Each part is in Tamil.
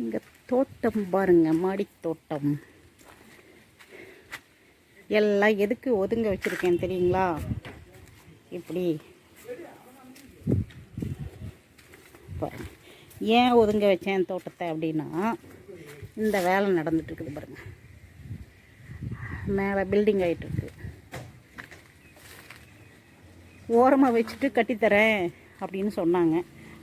இங்கே தோட்டம் பாருங்க மாடி தோட்டம். எல்லாம் எதுக்கு ஒதுங்க வச்சுருக்கேன் தெரியுங்களா? இப்படி. பாருங்க. ஏன் ஒதுங்க வச்சேன் தோட்டத்தை அப்படின்னா இந்த வேலை நடந்துட்டுருக்குது பாருங்கள் மேலே பில்டிங் ஆகிட்டுருக்கு ஓரமாக வச்சுட்டு கட்டித்தரேன் அப்படின்னு சொன்னாங்க.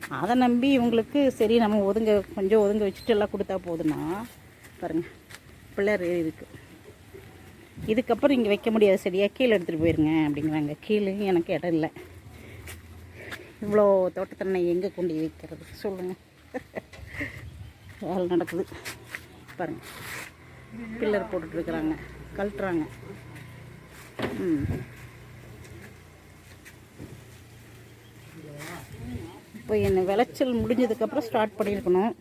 அதை நம்பி இவங்களுக்கு சரி நம்ம ஒதுங்க கொஞ்சம் ஒதுங்க வச்சுட்டு எல்லாம் கொடுத்தா போதுன்னா பாருங்கள் பிள்ளை இருக்கு. இதுக்கப்புறம் இங்கே வைக்க முடியாது சரியாக கீழே எடுத்துகிட்டு போயிருங்க அப்படிங்கிறாங்க. கீழே எனக்கு இடம் இல்லை. இவ்வளோ தோட்டத்தை நான் எங்கே கொண்டு வைக்கிறது? சொல்லுங்கள் வேலை நடக்குது. பாருங்கள் பில்லர் போட்டுட்ருக்குறாங்க கழட்டுறாங்க. ம். இப்போ என்ன விளைச்சல் முடிஞ்சதுக்கப்புறம் ஸ்டார்ட் பண்ணியிருக்கணும்.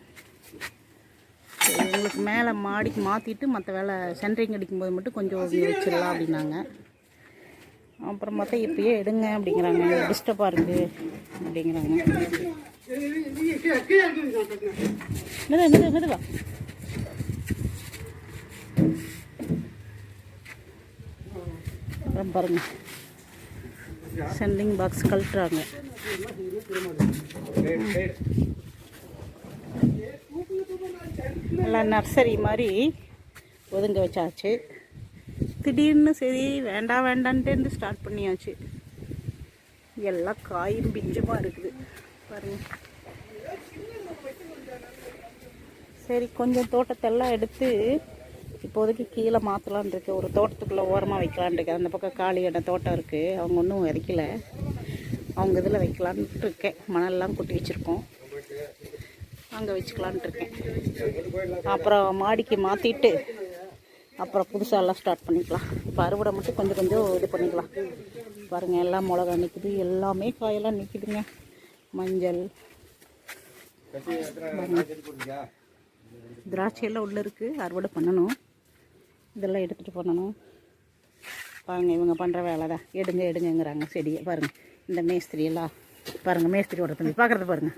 உங்களுக்கு மேலே மாடிக்கு மாற்றிட்டு மற்ற வேலை சென்ட்ரிங் அடிக்கும்போது மட்டும் கொஞ்சம் வச்சிடலாம் அப்படின்னாங்க. அப்புறம் பார்த்தா இப்பயே எடுங்க அப்படிங்கிறாங்க. டிஸ்டர்பாக இருக்குது அப்படிங்கிறாங்க. மெதுவா மெதுவா அப்புறம் பாருங்கள் சென்டிங் பாக்ஸ் கழட்டுறாங்க. எல்லாம் நர்சரி மாதிரி ஒதுங்க வச்சாச்சு. திடீர்னு சரி வேண்டாம் வேண்டான்ட்டு ஸ்டார்ட் பண்ணியாச்சு. எல்லாம் காயும் பிஞ்சமாக இருக்குது. பாருங்க. சரி கொஞ்சம் தோட்டத்தெல்லாம் எடுத்து இப்போதைக்கு கீழே மாற்றலான் இருக்கு. ஒரு தோட்டத்துக்குள்ளே ஓரமாக வைக்கலான் இருக்கு. அந்த பக்கம் காலி இடம் தோட்டம் இருக்குது அவங்க ஒன்றும் விதைக்கல அவங்க இதில் வைக்கலான்ட்டு இருக்கேன். மணல்லாம் கொட்டி வச்சுருக்கோம். அங்கே வச்சுக்கலான்ட்டு இருக்கேன். அப்புறம் மாடிக்கு மாற்றிட்டு அப்புறம் புதுசாலாம் ஸ்டார்ட் பண்ணிக்கலாம். இப்போ அறுவடை மட்டும் கொஞ்சம் கொஞ்சம் இது பண்ணிக்கலாம். பாருங்கள் எல்லாம் மிளகா நிற்குது எல்லாமே காயெல்லாம் நிற்குதுங்க மஞ்சள். திராட்சையெல்லாம் உள்ளே இருக்குது அறுவடை பண்ணணும். இதெல்லாம் எடுத்துகிட்டு போனணும் பாருங்க இவங்க பண்ணுற வேலை தான் எடுங்க எடுங்கங்கிறாங்க செடியை. பாருங்கள் இந்த மேஸ்திரி எல்லாம். பாருங்கள் மேஸ்திரியோட தம்பி பார்க்குறது பாருங்கள்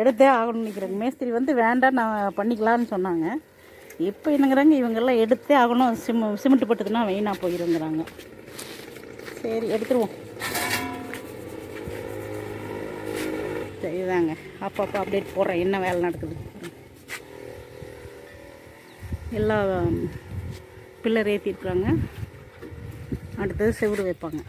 எடுத்தே ஆகணும்னு நினைக்கிறாங்க. மேஸ்திரி வந்து வேண்டாம் நான் பண்ணிக்கலான்னு சொன்னாங்க. இப்போ என்னங்கிறாங்க இவங்கெல்லாம் எடுத்தே ஆகணும். சிம் சிமெண்ட் பட்டுதுன்னா வெயினாக போயிருங்கிறாங்க. சரி எடுத்துருவோம். சரிதாங்க. அப்பப்போ அப்டேட் போடுறேன் என்ன வேலை நடக்குது. எல்லா பில்லர் ஏற்றிருக்குறாங்க அடுத்தது செவுரு வைப்பாங்க.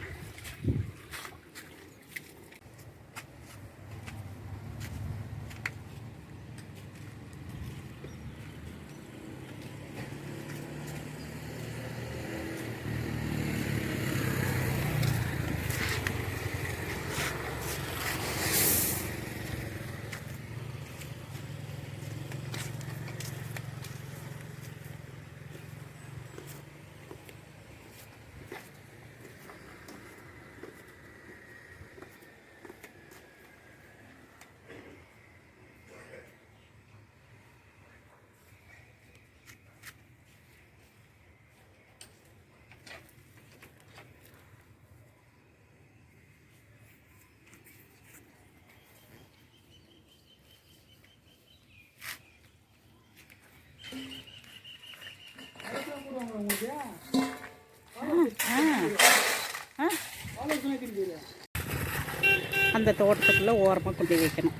அந்த தோட்டத்துக்குள்ளே ஓரமாக கொண்டு வைக்கணும்.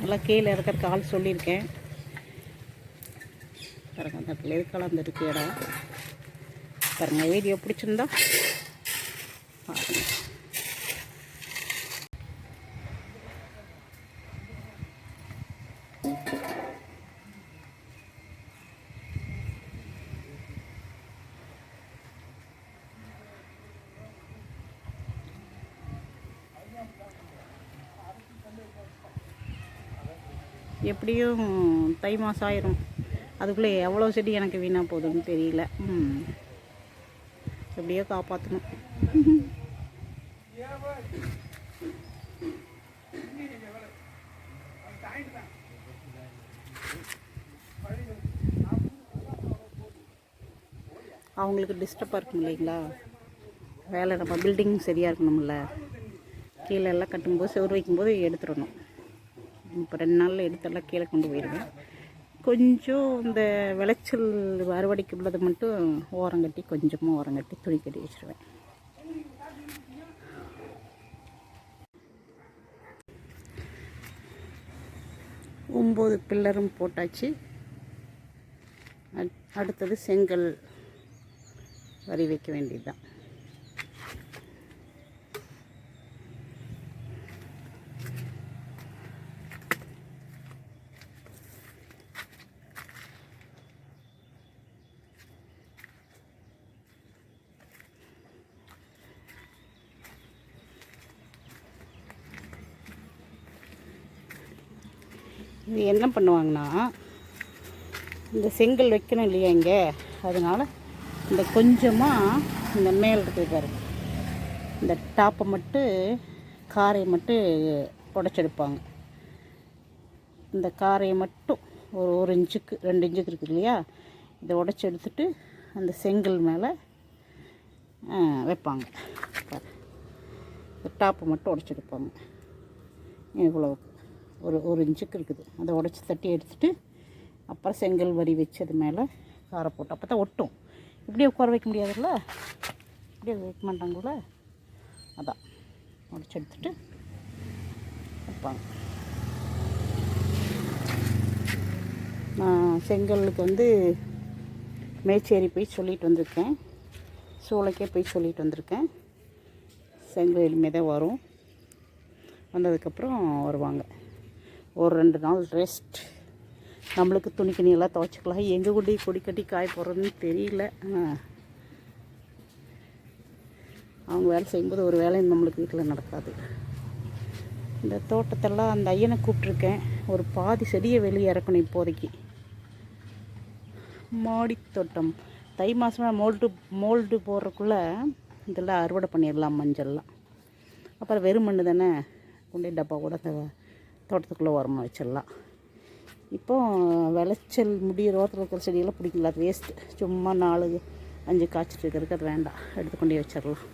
நல்லா கீழே இருக்கிற ஆள் சொல்லியிருக்கேன். பாருங்க அந்த இடத்துல கலந்துருக்கு இடம். பாருங்க வீடியோ பிடிச்சிருந்தா எப்படியும் தை மாதம் ஆயிரும். அதுக்குள்ளே எவ்வளோ செடி எனக்கு வீணாக போகுதுன்னு தெரியல. எப்படியோ காப்பாற்றணும் அவங்களுக்கு டிஸ்டர்பாக இருக்கும் இல்லைங்களா? வேலை நம்ம பில்டிங் சரியாக இருக்கணும்ல. கீழே எல்லாம் கட்டும்போது செவுரு வைக்கும்போது எடுத்துடணும். இப்போ ரெண்டு நாளில் எடுத்தெல்லாம் கீழே கொண்டு போயிடுவேன் கொஞ்சம் இந்த விளைச்சல் அறுவடைக்கு உள்ளதை மட்டும் ஓரம் கட்டி கொஞ்சமாக ஓரம் கட்டி துணி கட்டி வச்சுருவேன். ஒம்பது பில்லரும் போட்டாச்சு. அட்- அடுத்தது செங்கல் வரி வைக்க வேண்டியதுதான். இது என்ன பண்ணுவாங்கன்னா இந்த செங்கல் வைக்கணும் இல்லையா இங்கே? அதனால் இந்த கொஞ்சமாக இந்த மேல் இருக்குது பாரு. இந்த டாப்பை மட்டும் காரையை மட்டும் உடச்செடுப்பாங்க இந்த காரையை மட்டும் ஒரு ஒரு இன்ச்சுக்கு ரெண்டு இன்ச்சுக்கு இருக்குது இல்லையா? இதை உடச்சி எடுத்துட்டு அந்த செங்கல் மேலே வைப்பாங்க. இந்த டாப்பை மட்டும் உடச்செடுப்பாங்க இவ்வளவுக்கு. ஒரு ஒரு இன்ச்சுக்கு இருக்குது. அதை உடச்சி தட்டி எடுத்துட்டு அப்புறம் செங்கல் வரி வச்சு அது மேலே காரை போட்டு அப்போ தான் ஒட்டும். இப்படியே உட்கார வைக்க முடியாதுல்ல? இப்படியே வைக்க மாட்டாங்கல்ல? அதான். உடச்சி எடுத்துட்டு வைப்பாங்க. நான் செங்கலுக்கு வந்து மேச்சேரி போய் சொல்லிட்டு வந்திருக்கேன். சூளைக்கே போய் சொல்லிட்டு வந்திருக்கேன். செங்கல் எளிமையாக தான் வரும். வந்ததுக்கப்புறம் வருவாங்க. ஒரு ரெண்டு நாள் ரெஸ்ட் நம்மளுக்கு துணிக்கணியெல்லாம் துவைச்சிக்கலாம். எங்கே கொண்டு கொடி கட்டி காய போடுறதுன்னு தெரியல. அவங்க வேலை செய்யும்போது ஒரு வேலையும் நம்மளுக்கு வீட்டில் நடக்காது. இந்த தோட்டத்தெல்லாம் அந்த ஐயனை கூப்பிட்ருக்கேன் ஒரு பாதி செடியை வெளியே இறக்கணும் இப்போதைக்கு. மாடி தோட்டம். தை மாதம் மோல்டு மோல்டு போடுறக்குள்ளே இதெல்லாம் அறுவடை பண்ணிடலாம் மஞ்சள்லாம். அப்புறம் வெறும் மண்ணு தானே? கொண்டு டப்பா கூட அந்த தோட்டத்துக்குள்ளே உரமாக வச்சிடலாம். இப்போ விளைச்சல் முடியிற ரோத்தில் இருக்கிற செடியெல்லாம் பிடிக்கல. அது வேஸ்ட்டு சும்மா நாலு அஞ்சு காய்ச்சிட்டு இருக்கிறதுக்கு அது வேண்டாம். எடுத்து வச்சிடலாம்.